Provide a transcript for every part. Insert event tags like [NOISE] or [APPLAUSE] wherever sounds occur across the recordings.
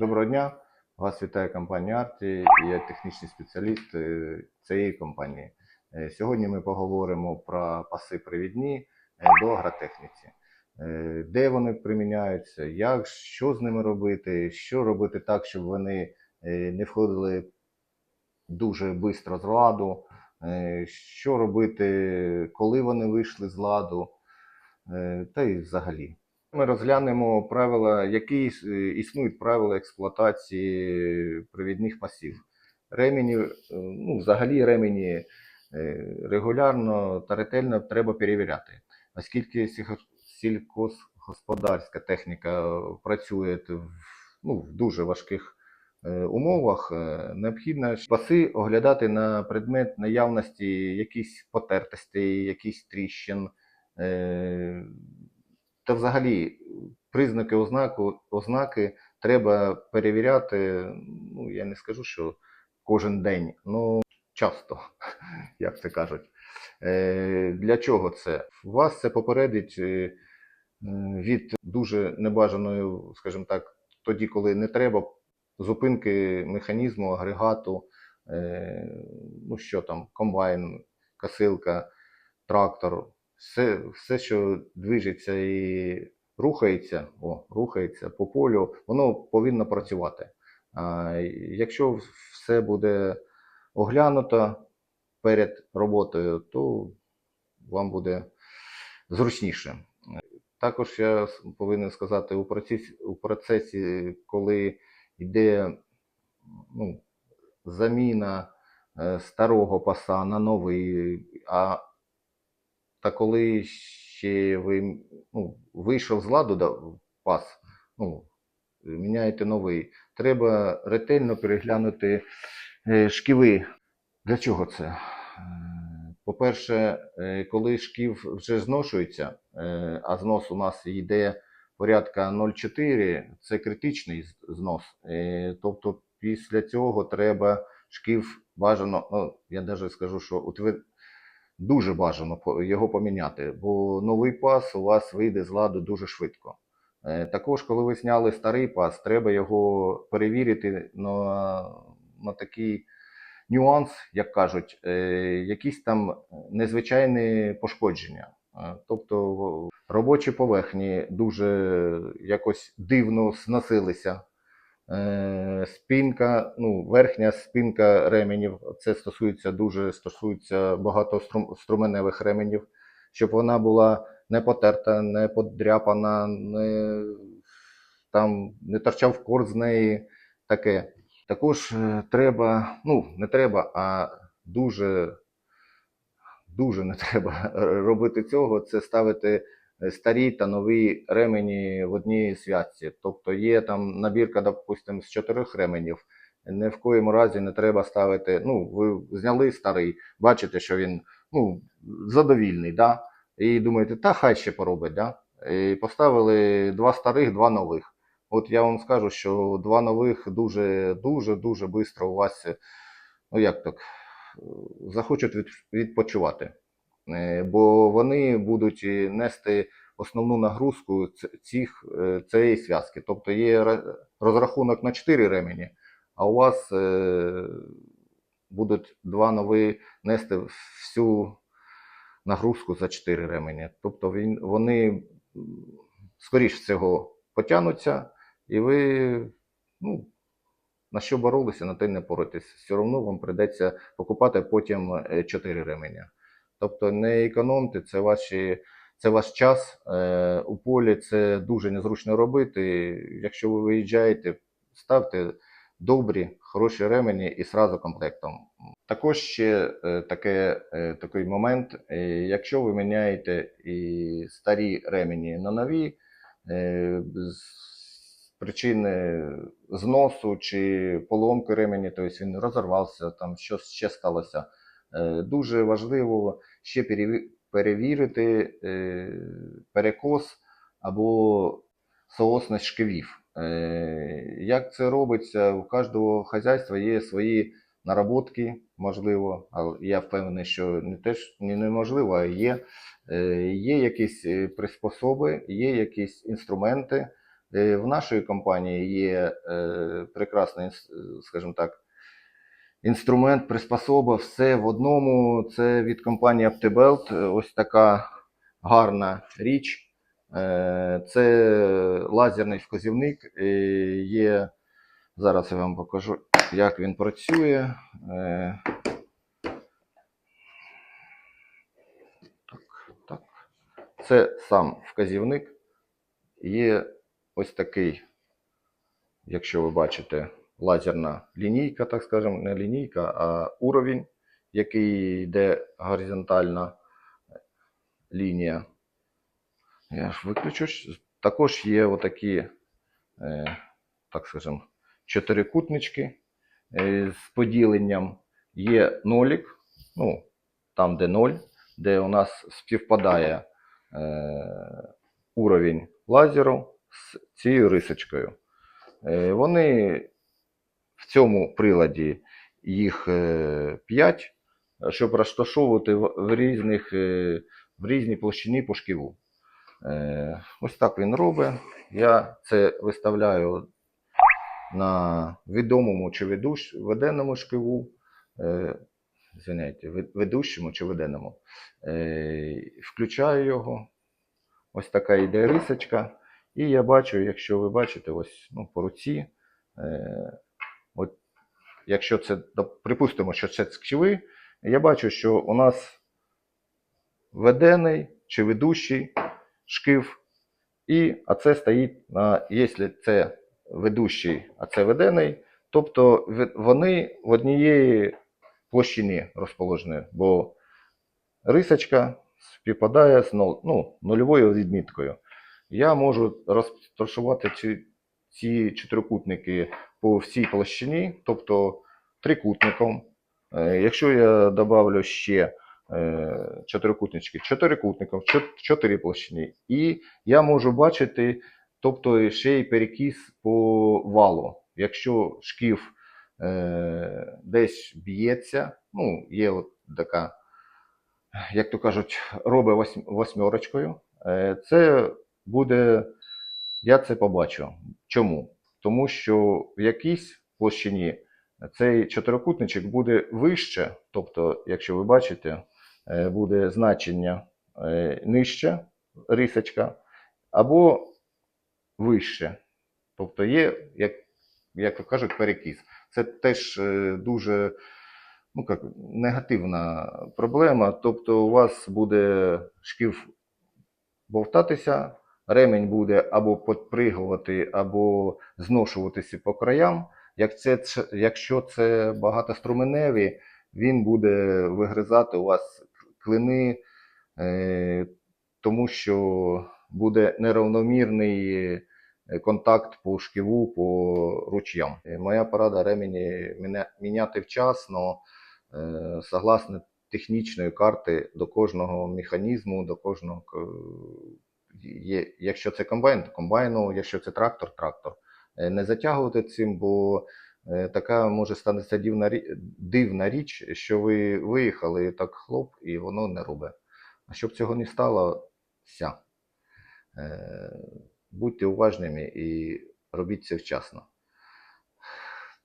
Доброго дня! Вас вітає компанія Арті. Я технічний спеціаліст е, цієї компанії. Е, Сьогодні ми поговоримо про паси привідні е, до агротехніці. Де вони приміняються, як, що з ними робити, що робити так, щоб вони не входили дуже швидко з ладу, що робити, коли вони вийшли з ладу, та й взагалі. Ми розглянемо правила, які е, існують правила експлуатації привідних пасів. Ремені, е, ну, взагалі ремені е, регулярно та ретельно треба перевіряти, оскільки сільхозгосподарська техніка працює в, ну, в дуже важких умовах, необхідно паси оглядати на предмет наявності якихось потертостей, якихось тріщин. Та взагалі признаки ознаку, ознаки треба перевіряти. Ну, я не скажу, що кожен день, ну часто, [LAUGHS] як це кажуть. Е, для чого це? Вас це попередить е, від дуже небажаної, скажімо так, тоді, коли не треба, зупинки механізму, агрегату, е, ну що там, комбайн, косилка, трактор, все, все, що движеться і рухається, о, рухається по полю, воно повинно працювати. А, якщо все буде оглянуто перед роботою, то вам буде зручніше. Також я повинен сказати, у процесі, у процесі коли йде ну, заміна е, старого паса на новий, а та коли ще ви ну, вийшов з ладу пас, ну, міняєте новий, треба ретельно переглянути е, шківи. Для чого це? Е, По-перше, е, коли шків вже зношується, а знос у нас йде порядка 0,4, це критичний знос. Тобто після цього треба шків бажано, ну, я навіть скажу, що. Дуже бажано його поміняти, бо новий пас у вас вийде з ладу дуже швидко. Е, Також, коли ви зняли старий пас, треба його перевірити на, на такий нюанс, як кажуть, е, якісь там незвичайні пошкодження. Е, Тобто робочі поверхні дуже якось дивно сносилися. Е, Спинка, ну, верхня спинка ременів, це стосується дуже стосується багато струменевих ременів, щоб вона була не потерта, не подряпана, не, там, не торчав корд з неї. Таке. Також е, треба, ну, не треба, а дуже, дуже не [LAUGHS] треба робити цього. Це ставити старі та нові ремені в одній святці. Тобто є там набірка, допустимо, з чотирьох ременів. Ні в коєму разі не треба ставити. Ну, ви зняли старий, бачите, що він ну, задовільний, да? і думаєте, та хай ще поробить. Да? І поставили два старих, два нових. От я вам скажу, що два нових дуже дуже дуже швидко у вас, е, ну як так, е, захочуть відпочивати. Е, Бо вони будуть е, нести основну нагрузку цих, е, цієї зв'язки. Тобто є розрахунок на 4 ремені, а у вас будуть два нові нести всю нагрузку за 4 ремені. Тобто він, вони скоріш всього потягнуться, і ви ну, на що боролися, на те не боретесь. Все одно вам прийдеться покупати потім 4 ременя. Тобто не економте, це, ваші, це ваш час. Е, у полі це дуже незручно робити. Якщо ви виїжджаєте, ставте добрі, хороші ремені і сразу комплектом. Також ще е, таке, е, такий момент, е, якщо ви міняєте і старі ремені на нові, е, з причини зносу чи поломки ремені, тобто він розірвався, там щось ще сталося. Е, Дуже важливо ще перевірити е, перекос або соосність шківів. Е, Як це робиться? У кожного хазяйства є свої наработки, можливо, але я впевнений, що не теж не неможливо, а є. Є якісь приспособи, є якісь інструменти, В нашої компанії є прекрасний, скажімо так, інструмент, приспособа, все в одному. Це від компанії Aptibelt. Ось така гарна річ. Е, Це лазерний вказівник. Є, зараз я вам покажу, як він працює. Е, Так, так. Це сам вказівник. Є ось такий, якщо ви бачите, лазерна лінійка, так скажемо, не лінійка, а уровень, який йде горизонтальна лінія. Я ж виключу. Також є отакі, е, так скажемо, чотирикутнички е, з поділенням. Є нолік, ну, там, де ноль, де у нас співпадає е, уровень лазеру з цією рисочкою. Е, Вони в цьому приладі їх 5, щоб розташовувати в різних, е, в різній площині по шківу. Е, Ось так він робить. Я це виставляю на відомому чи ведущ, веденому шкиву. Е, Звиняйте, ведущому чи веденому. Е, Включаю його. Ось така йде рисочка. І я бачу, якщо ви бачите, ось ну, по руці. Якщо це, припустимо, що це скчіви, я бачу, що у нас ведений чи ведущий шкив, і, а це стоїть на, якщо це ведущий, а це ведений, тобто вони в однієї площині розположені, бо рисочка співпадає з ну, нульовою відміткою. Я можу розташувати ці, ці чотирикутники по всій площині, тобто трикутником. Е, Якщо я добавлю ще е, чотирикутнички, чотирикутником, чот- чотири площини, і я можу бачити, тобто ще й перекіс по валу. Якщо шків е, десь б'ється, ну, є от така, як то кажуть, робить восьм- восьмерочкою, е, це буде, я це побачу. Чому? Тому що в якійсь площині цей чотирикутничок буде вище, тобто, якщо ви бачите, е, буде значення е, нижче рисочка, або вище. Тобто є, як, як кажуть, перекіс. Це теж е, дуже ну, як, негативна проблема. Тобто, у вас буде шків бовтатися, ремень буде або підпригувати, або зношуватися по краям. Як це, якщо це багатоструменеві, він буде вигризати у вас клини, е, тому що буде неравномірний е, контакт по шківу, по ручям. Е, Моя порада ремені міняти вчасно, е, согласно технічної карти до кожного механізму, до кожного є, якщо це комбайн, то комбайну, якщо це трактор, трактор. Е, Не затягувати цим, бо е, така може статися дивна, дивна річ, що ви виїхали так хлоп, і воно не робить. А щоб цього не сталося. Е, Будьте уважними і робіть це вчасно.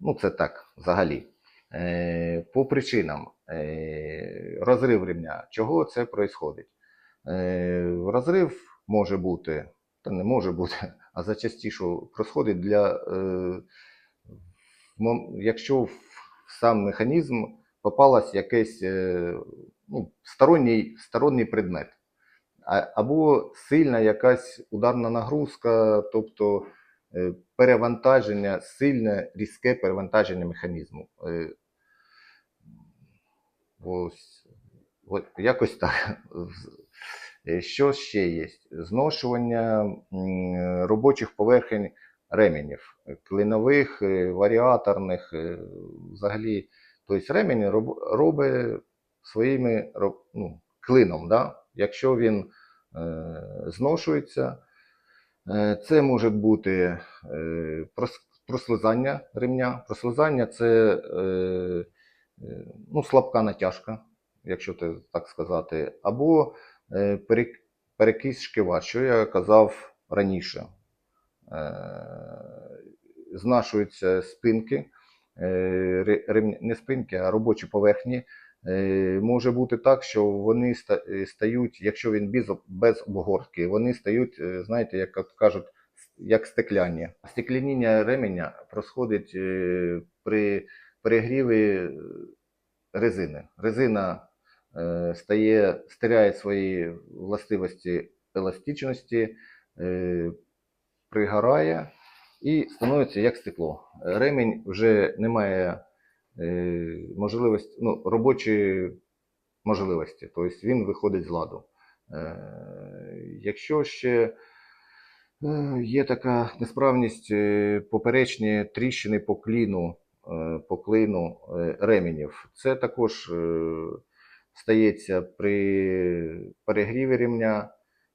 Ну, це так, взагалі. По причинам розрив ремня. Чого це відбувається? Розрив може бути, та не може бути, [LAUGHS] а зачастіше происходить для, е, якщо в сам механізм попалась якийсь е, ну, сторонній, сторонній предмет. А- Або сильна якась ударна нагрузка, тобто е, перевантаження, сильне різке перевантаження механізму. Е, Ось, от якось так. Е, Що ще є? Зношування робочих поверхень ременів, е, клинових, е, варіаторних, е, взагалі. Тобто ремінь роб- робить своїми ну, клином. Да? Якщо він е, зношується, е, це може бути е, прослизання ремня. Прослизання це е, е, ну, слабка натяжка, якщо так сказати, або е, перекис шкива, що я казав раніше. знашуються спинки, е, не спинки, а робочі поверхні. Е, Може бути так, що вони е, стають, якщо він без, обгортки, вони стають, е, знаєте, як кажуть, як стекляні. Стекляніння ременя происходить е, при перегріві резини. Резина е, стає, стиряє свої властивості еластичності, е, пригорає і становиться як стекло. Ремінь вже не має е, можливості, ну, робочі можливості, тобто він виходить з ладу. Е, якщо ще е, є така несправність, е, поперечні тріщини по кліну, е, по клину е, ременів, це також е, стається при перегріві ремня.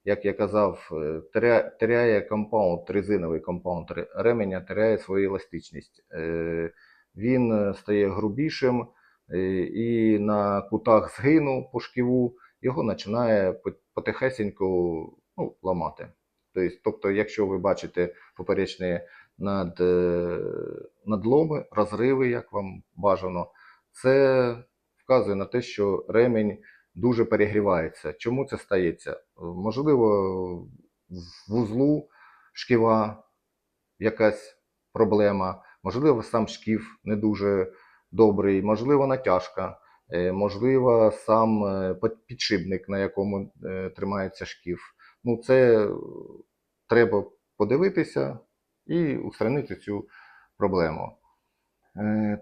Як я казав, е, теряє компаунд, резиновий компаунд ре- ременя, теряє свою еластичність. Е, Він е, стає грубішим і на кутах згину по шківу його починає по- потихесеньку ну, ламати. Тобто, тобто, якщо ви бачите поперечні над, надломи, розриви, як вам бажано, це вказує на те, що ремінь дуже перегрівається. Чому це стається? Можливо, в вузлу шківа якась проблема, можливо, сам шків не дуже добрий, можливо, натяжка, е, можливо, сам е, підшипник, на якому е, тримається шків. Ну, це треба подивитися і устранити цю проблему.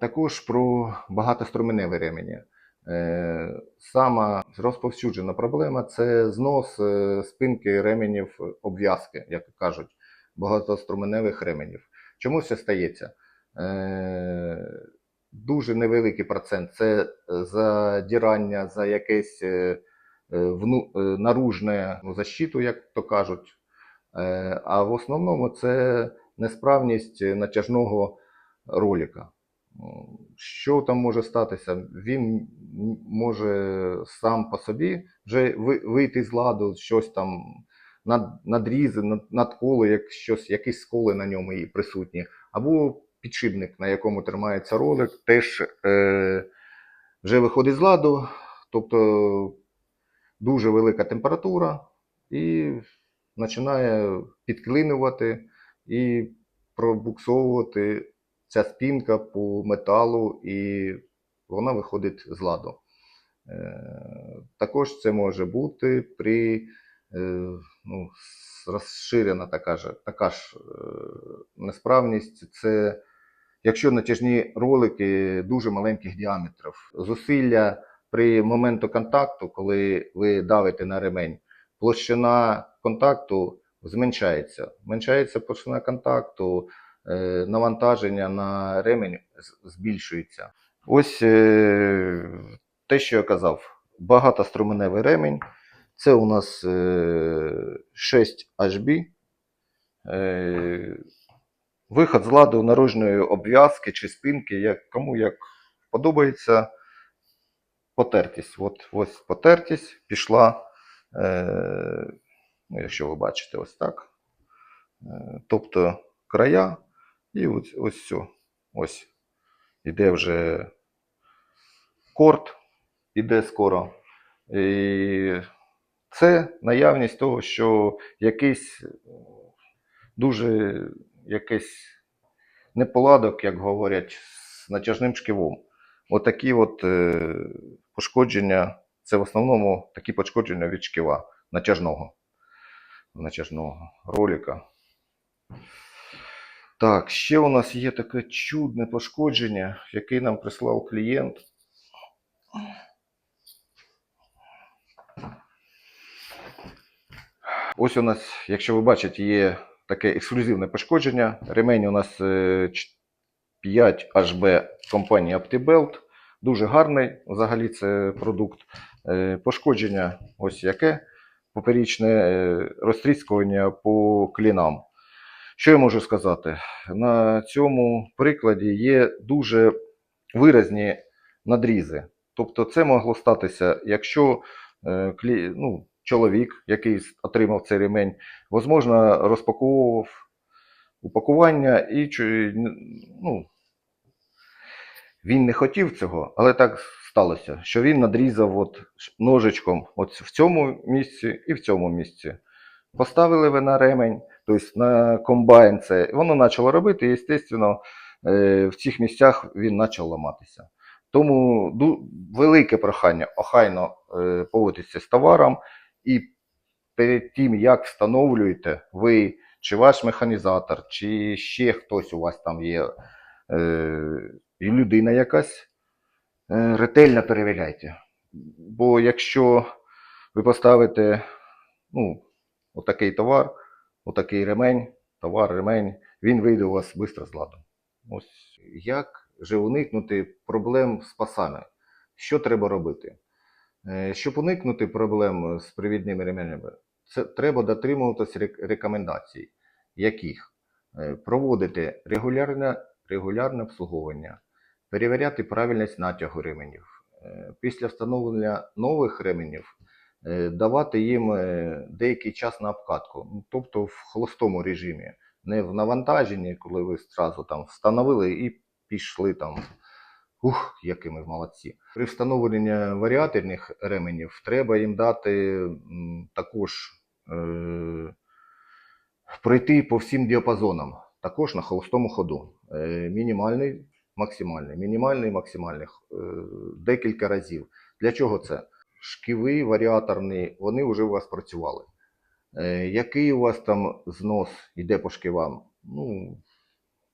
Також про багатоструменеві ремені. Е, Сама розповсюджена проблема це знос е, спинки ременів обв'язки, як кажуть, багатоструменевих ременів. Чому це стається? Е, Дуже невеликий процент це задірання за якесь наружне ну, защиту, як то кажуть. А в основному це несправність натяжного ролика. Що там може статися? Він може сам по собі вже вийти з ладу, щось там над, надрізи, над, надколи, як щось, якісь сколи на ньому і присутні, або підшипник, на якому тримається ролик, теж е, вже виходить з ладу, тобто дуже велика температура і починає підклинювати і пробуксовувати ця спінка по металу, і вона виходить з ладу. Е, Також це може бути при е, ну, розширена така ж, така ж е, несправність. Це якщо натяжні ролики дуже маленьких діаметрів. Зусилля при моменту контакту, коли ви давите на ремень, площина контакту зменшається. Зменшається площина контакту, навантаження на ремень збільшується. Ось е, те, що я казав, багатоструменевий ремень. Це у нас е, 6 HB. Е, Виход з ладу наружної обв'язки чи спинки, як, кому як подобається. Потертість. От, ось потертість пішла, е, ну, якщо ви бачите, ось так. Е, тобто края, і ось, ось все. Ось іде вже корт, іде скоро. І це наявність того, що якийсь дуже якийсь неполадок, як говорять, з натяжним шківом. Отакі от е, пошкодження, це в основному такі пошкодження від шківа натяжного, натяжного ролика. Так, ще у нас є таке чудне пошкодження, яке нам прислав клієнт. Ось у нас, якщо ви бачите, є таке ексклюзивне пошкодження. Ремень у нас е, 5 HB компанії OptiBelt. Дуже гарний взагалі це продукт. Е, Пошкодження ось яке. Поперічне е, розтріскування по клінам. Що я можу сказати? На цьому прикладі є дуже виразні надрізи. Тобто це могло статися, якщо е, ну, чоловік, який отримав цей ремень, можливо, розпаковував упакування і ну, він не хотів цього, але так сталося, що він надрізав от ножичком от в цьому місці і в цьому місці. Поставили ви на ремень, тобто на комбайн це, воно почало робити, і, звісно, е, в цих місцях він почав ламатися. Тому велике прохання охайно е, поводитися з товаром і перед тим, як встановлюєте ви чи ваш механізатор, чи ще хтось у вас там є, е, і людина якась, ретельно перевіряйте. Бо якщо ви поставите ну, отакий товар, отакий ремень, товар, ремень, він вийде у вас швидко з ладу. Ось як же уникнути проблем з пасами? Що треба робити? Е, Щоб уникнути проблем з привідними ременями, це треба дотримуватися рекомендацій, яких Е, проводити регулярне, регулярне обслуговування, перевіряти правильність натягу ременів. Е, Після встановлення нових ременів давати їм е, деякий час на обкатку, ну, тобто в холостому режимі, не в навантаженні, коли ви зразу там встановили і пішли там. Ух, які ми молодці. При встановленні варіаторних ременів треба їм дати також е, пройти по всім діапазонам, також на холостому ходу. Е, мінімальний, максимальний, мінімальний, максимальний, е, декілька разів. Для чого це? Шківи варіаторні, вони вже у вас працювали. Е, який у вас там знос йде по шківам? Ну,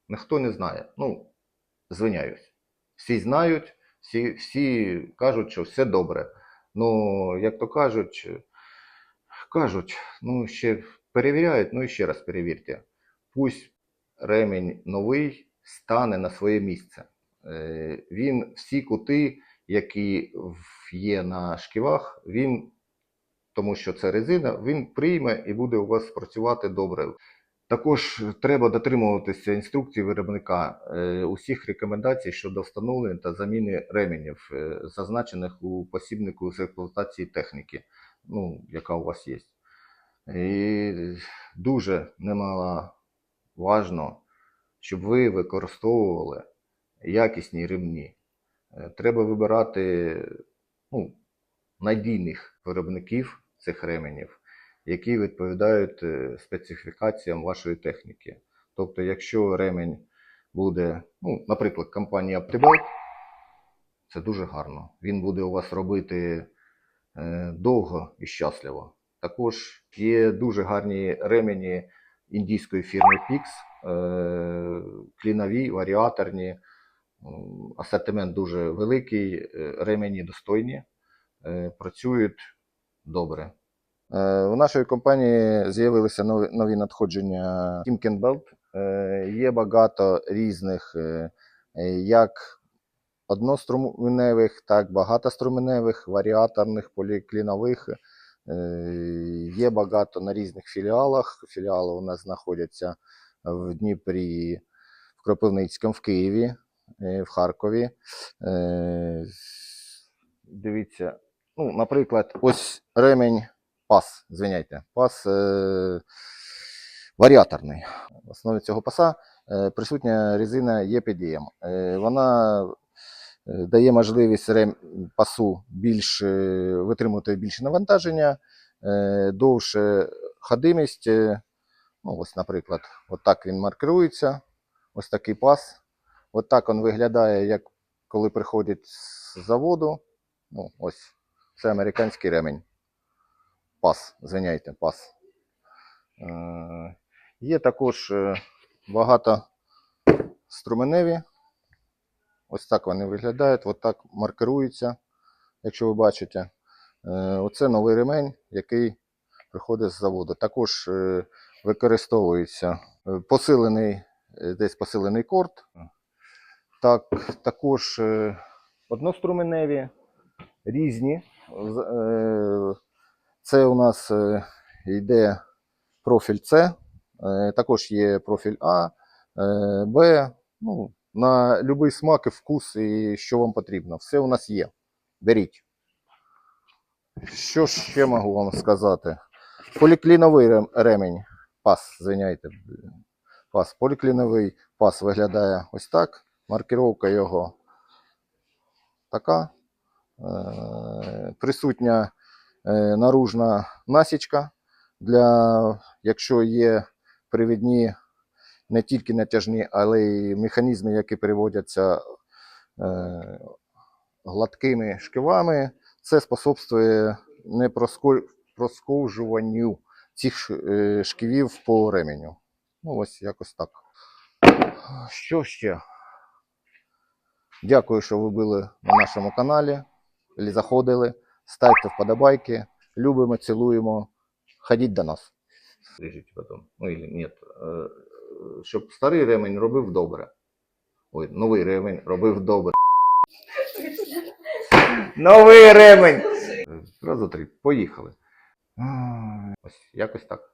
ніхто не знає. Ну, звиняюсь. Всі знають, всі, всі кажуть, що все добре. Ну, як то кажуть, кажуть, ну ще перевіряють, ну і ще раз перевірте. Пусть ремінь новий стане на своє місце. Е, Він всі кути, які є на шківах, він, тому що це резина, він прийме і буде у вас працювати добре. Також треба дотримуватися інструкцій виробника е, усіх рекомендацій щодо встановлення та заміни ременів, е, зазначених у посібнику з експлуатації техніки, ну, яка у вас є. І дуже немаловажно, щоб ви використовували якісні ремні. Е, Треба вибирати ну, надійних виробників цих ременів, які відповідають е, специфікаціям вашої техніки. Тобто, якщо ремень буде, ну, наприклад, компанія Optibelt, це дуже гарно. Він буде у вас робити е, довго і щасливо. Також є дуже гарні ремені індійської фірми Pix, клінові, варіаторні. Асортимент дуже великий, е, ремені достойні, е, працюють добре. Е, У нашої компанії з'явилися нові, нові надходження. Е, Є багато різних, е, е, як одноструменевих, так багатоструменевих, варіаторних, поліклінових. Е, Є багато на різних філіалах. Філіали у нас знаходяться в Дніпрі, в Кропивницькому, в Києві, е, в Харкові. Е, Дивіться, ну, наприклад, ось ремень пас, звиняйте, пас е, варіаторний. В основі цього паса е, присутня резина EPDM. Е, вона е, дає можливість рем, пасу більш, е, витримувати більше навантаження, е, довше ходимість. Е, ну, ось, наприклад, от так він маркирується. Ось такий пас. От так він виглядає, як коли приходить з заводу. Ну, ось, це американський ремень. Пас, звиняйте, пас. Е, є також е, багато струменеві. Ось так вони виглядають, от так маркируються, якщо ви бачите. Е, оце новий ремень, який приходить з заводу. Також е, використовується посилений, десь посилений корд. Так, також е, одноструменеві, різні. Е, Це у нас е, йде профіль С, також є профіль А, Б. Ну, на будь-який смак і вкус, і що вам потрібно. Все у нас є. Беріть. Що ще можу вам сказати? Полікліновий рем- ремень. Пас, звиняйте. Пас полікліновий, пас виглядає ось так. Маркіровка його така. Е, Присутня е, наружна насічка для, якщо є привідні не тільки натяжні, але й механізми, які переводяться е, гладкими шкивами, це способствує не проско- просковжуванню цих шківів по ременю. Ну, ось якось так. Що ще? Дякую, що ви були на нашому каналі. Или заходили. Ставте вподобайки. Любимо, цілуємо. Ходіть до нас. Скажіть потім. Ну, или ні. Е, Щоб старий ремень робив добре. Ой, новий ремень робив добре. Новий ремень! Раз, два, три. Поїхали. Ось якось так.